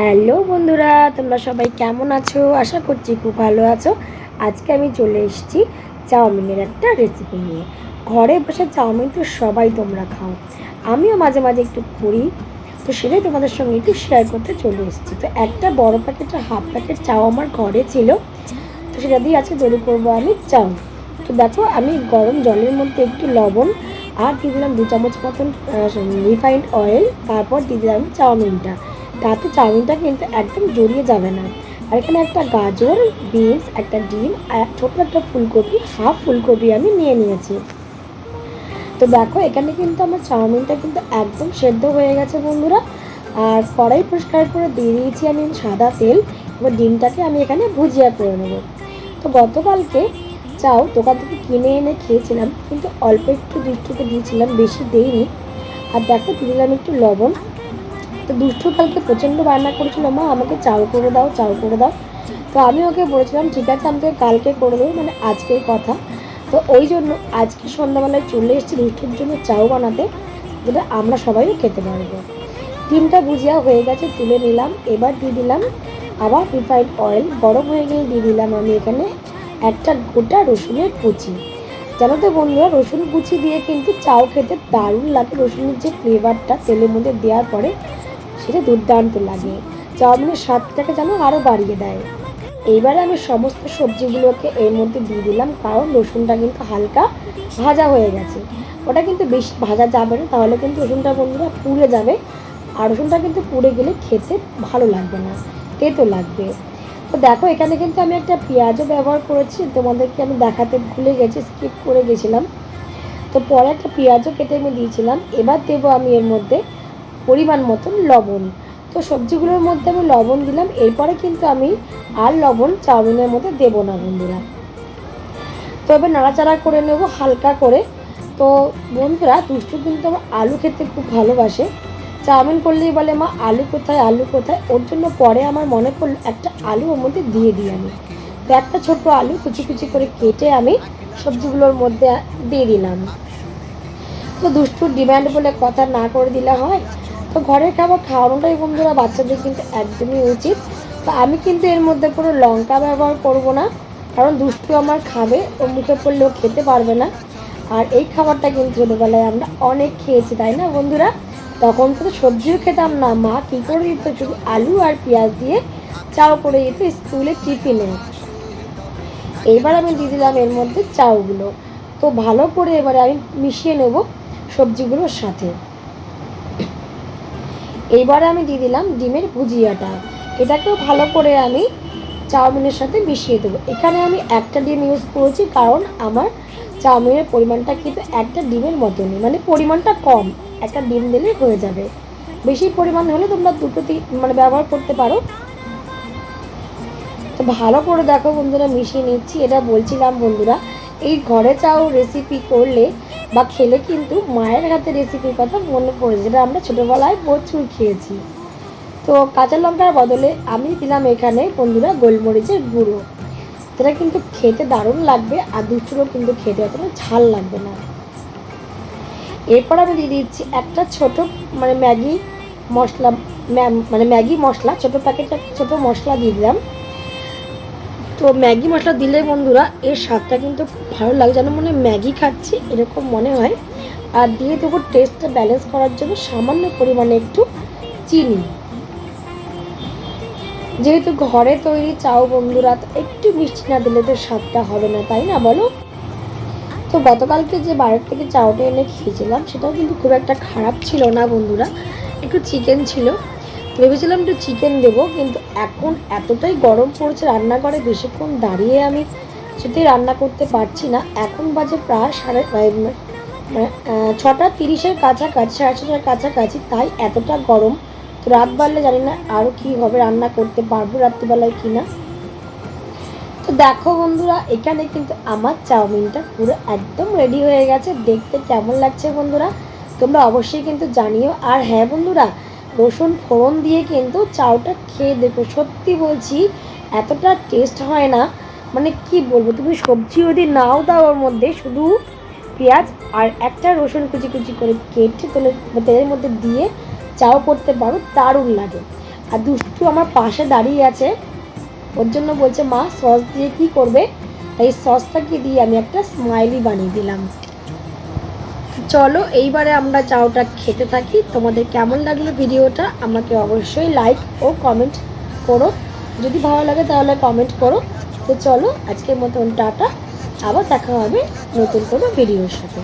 Hello বন্ধুরা, তোমরা সবাই কেমন আছো? আশা করছি খুব ভালো আছো। আজকে আমি চলে এসেছি চাউমিনের একটা রেসিপি নিয়ে। ঘরে বসে চাউমিন তো সবাই তোমরা খাও। আমিও মাঝে মাঝে একটু করি। তো সেটাই তোমাদের সঙ্গে একটু শেয়ার করতে চলে এসেছি। তো একটা বড় প্যাকেট হাফ প্যাকেট চাও আমার ঘরে ছিল। তো সেটা দিয়ে আজকে তৈরি করব আমি চাউ তো দেখো, আমি গরম জলের মধ্যে একটু লবণ আর দিয়ে দিলাম দু চামচ মতন রিফাইন্ড অয়েল তারপর দিয়ে দিলাম চাউমিনটা। তাতে চাউমিনটা কিন্তু একদম জড়িয়ে যাবে না। আর এখানে একটা গাজর, বিনস, একটা ডিম, আর ছোট্ট একটা ফুলকপি, হাফ ফুলকপি আমি নিয়ে নিয়েছি। তো দেখো, এখানে কিন্তু আমার চাউমিনটা কিন্তু একদম সেদ্ধ হয়ে গেছে বন্ধুরা। আর কড়াই পরিষ্কার করে দিয়ে দিয়েছি আমি সাদা তেল। এবার ডিমটাকে আমি এখানে ভুজিয়া করে নেব। তো গতকালকে চাও দোকান থেকে কিনে এনে খেয়েছিলাম, কিন্তু অল্প একটু দুষ্টুকে দিয়েছিলাম, বেশি দেইনি। আর দেখো দিলাম একটু লবণ। তো দুষ্টু কালকে প্রচণ্ড বায়না করেছিল, মা, আমাকে চাল করে দাও চাল করে দাও। তো আমি ওকে বলেছিলাম, ঠিক আছে আমি তোকে কালকে করে দেবো মানে আজকের কথা। তো ওই জন্য আজকে সন্ধ্যাবেলায় চলে এসেছি দুষ্টুর জন্য চাও বানাতে, যেটা আমরা সবাইও খেতে পারব। ডিমটা ভুজিয়া হয়ে গেছে, তুলে নিলাম, এবার দিয়ে দিলাম আবার রিফাইন্ড অয়েল গরম হয়ে গেলে দিয়ে দিলাম আমি এখানে একটা গোটা রসুনের কুচি। জানো তো বন্ধুরা, রসুন কুচি দিয়ে কিন্তু চাও খেতে দারুণ লাগে, রসুনের যে ফ্লেভারটা তেলের মধ্যে দেওয়ার পরে সেটা দুর্দান্ত লাগে। চাউমিনের স্বাদটাকে যেন আরও বাড়িয়ে দেয়। এইবারে আমি সমস্ত সবজিগুলোকে এর মধ্যে দিয়ে দিলাম, কারণ রসুনটা কিন্তু হালকা ভাজা হয়ে গেছে। ওটা কিন্তু বেশি ভাজা যাবে না, তাহলে কিন্তু রসুনটা বন্ধুরা পুড়ে যাবে। আর রসুনটা কিন্তু পুড়ে গেলে খেতে ভালো লাগবে না, তেতো লাগবে। তো দেখো, এখানে কিন্তু আমি একটা পেঁয়াজও ব্যবহার করেছি, তোমাদেরকে আমি দেখাতে ভুলে গেছি স্কিপ করে গেছিলাম। তো পরে একটা পেঁয়াজও কেটে আমি দিয়েছিলাম। এবার দেবো আমি এর মধ্যে পরিমাণ মতন লবণ। তো সবজিগুলোর মধ্যে আমি লবণ দিলাম, এরপরে কিন্তু আমি আর লবণ চাউমিনের মধ্যে দেবো না বন্ধুরা। তো এবার নাড়াচাড়া করে নেব হালকা করে। তো বন্ধুরা, দুষ্টু কিন্তু আমার আলু খেতে খুব ভালোবাসে। চাউমিন করলেই বলে, মা, আলু কোথায় আলু কোথায়? ওর জন্য পরে আমার মনে পড়ল, একটা আলু ওর মধ্যে দিয়ে দিই আমি। তো একটা ছোটো আলু কুচি কুচি করে কেটে আমি সবজিগুলোর মধ্যে দিয়ে দিলাম। তো দুষ্টুর ডিমান্ড বলে কথা না করে দিলে হয়। তো ঘরের খাবার খাওয়ানোটাই বন্ধুরা বাচ্চাদের কিন্তু একদমই উচিত। তো আমি কিন্তু এর মধ্যে কোনো লঙ্কা ব্যবহার করব না, কারণ দুষ্টু আমার খাবে, ও মুখে পড়লেও খেতে পারবে না। আর এই খাবারটা কিন্তু ছোটোবেলায় আমরা অনেক খেয়েছি, তাই না বন্ধুরা? তখন তো সবজিও খেতাম না। মা কী করে দিত? শুধু আলু আর পেঁয়াজ দিয়ে চাও করে দিত স্কুলে টিফিনে। এইবার আমি দিয়ে দিলাম এর মধ্যে চাউগুলো। তো ভালো করে এবারে আমি মিশিয়ে নেব সবজিগুলোর সাথে। এইবারে আমি দিয়ে দিলাম ডিমের ভুজিয়াটা। এটাকেও ভালো করে আমি চাউমিনের সাথে মিশিয়ে দেবো। এখানে আমি একটা ডিম ইউজ করেছি কারণ আমার চাউমিনের পরিমাণটা কিন্তু একটা ডিমের মতনই। মানে পরিমাণটা কম, একটা ডিম দিলে হয়ে যাবে। বেশি পরিমাণ হলে তোমরা দুটো মানে ব্যবহার করতে পারো। তো ভালো করে দেখো বন্ধুরা, মিশিয়ে নিচ্ছি। এটা বলছিলাম বন্ধুরা, এই ঘরে চাও রেসিপি করলে বা খেলে কিন্তু মায়ের হাতে রেসিপির কথা মনে পড়ে যেটা আমরা ছোটোবেলায় প্রচুর খেয়েছি। তো কাঁচা লঙ্কার বদলে আমি দিলাম এখানে বন্ধুরা গোলমরিচের গুঁড়ো। যেটা কিন্তু খেতে দারুণ লাগবে, আর দুষ্টুরও কিন্তু খেতে অতটা ঝাল লাগবে না। এরপর আমি দিয়ে দিচ্ছি একটা ছোট মানে ম্যাগি মশলা মানে ম্যাগি মশলা, ছোটো প্যাকেটটা ছোটো মশলা দিয়ে দিলাম। তো ম্যাগি মশলা দিলে বন্ধুরা এর স্বাদটা কিন্তু খুব ভালো লাগে, যেন মনে ম্যাগি খাচ্ছি, এরকম মনে হয়। আর দিয়ে দেবো টেস্টটা ব্যালেন্স করার জন্য সামান্য পরিমাণে একটু চিনি। যেহেতু ঘরে তৈরি চাও বন্ধুরা, তো একটু মিষ্টি না দিলে তো স্বাদটা হবে না, তাই না বলো? তো গতকালকে যে বাইরের থেকে চাউটা এনে খেয়েছিলাম, সেটাও কিন্তু খুব একটা খারাপ ছিল না বন্ধুরা, একটু চিকেন ছিল। ভেবেছিলাম একটু চিকেন দেবো, কিন্তু এখন এতটাই গরম পড়েছে রান্নাঘরে, বেশিক্ষণ দাঁড়িয়ে আমি সত্যি রান্না করতে পারছি না। এখন বাজে প্রায় সাড়ে মানে ছটা তিরিশের কাছাকাছি, সাড়ে ছটার কাছাকাছি, তাই এতটা গরম। তো রাত বাড়লে জানি না আরও কী হবে, রান্না করতে পারব রাত্রিবেলায় কি না। তো দেখো বন্ধুরা, এখানে কিন্তু আমার চাউমিনটা পুরো একদম রেডি হয়ে গেছে। দেখতে কেমন লাগছে বন্ধুরা, তোমরা অবশ্যই কিন্তু জানিও। আর হ্যাঁ বন্ধুরা রসুন ফোড়ন দিয়ে কিন্তু চাউটা খেয়ে দেখো সত্যি বলছি, এতটা টেস্ট হয় না। মানে কি বলব, তুমি সবজি যদি নাও দাও ওর মধ্যে, শুধু পেঁয়াজ আর একটা রসুন কুচি কুচি করে কেটে তেলের তেলের মধ্যে দিয়ে চাও করতে পারো, দারুণ লাগে। আর দুষ্টু আমার পাশে দাঁড়িয়ে আছে, ওর জন্য বলছে, মা সস দিয়ে কি করবে? তাই সসটাকে দিয়ে আমি একটা স্মাইলি বানিয়ে দিলাম। চলো, এইবারে আমরা চাউটা খেতে থাকি। তোমাদের কেমন লাগল ভিডিওটা? আমাকে অবশ্যই লাইক ও কমেন্ট করো। যদি ভালো লাগে তাহলে কমেন্ট করো। তো চলো, আজকের মতন টাটা। আবার দেখা হবে নতুন কোনো ভিডিওর সাথে।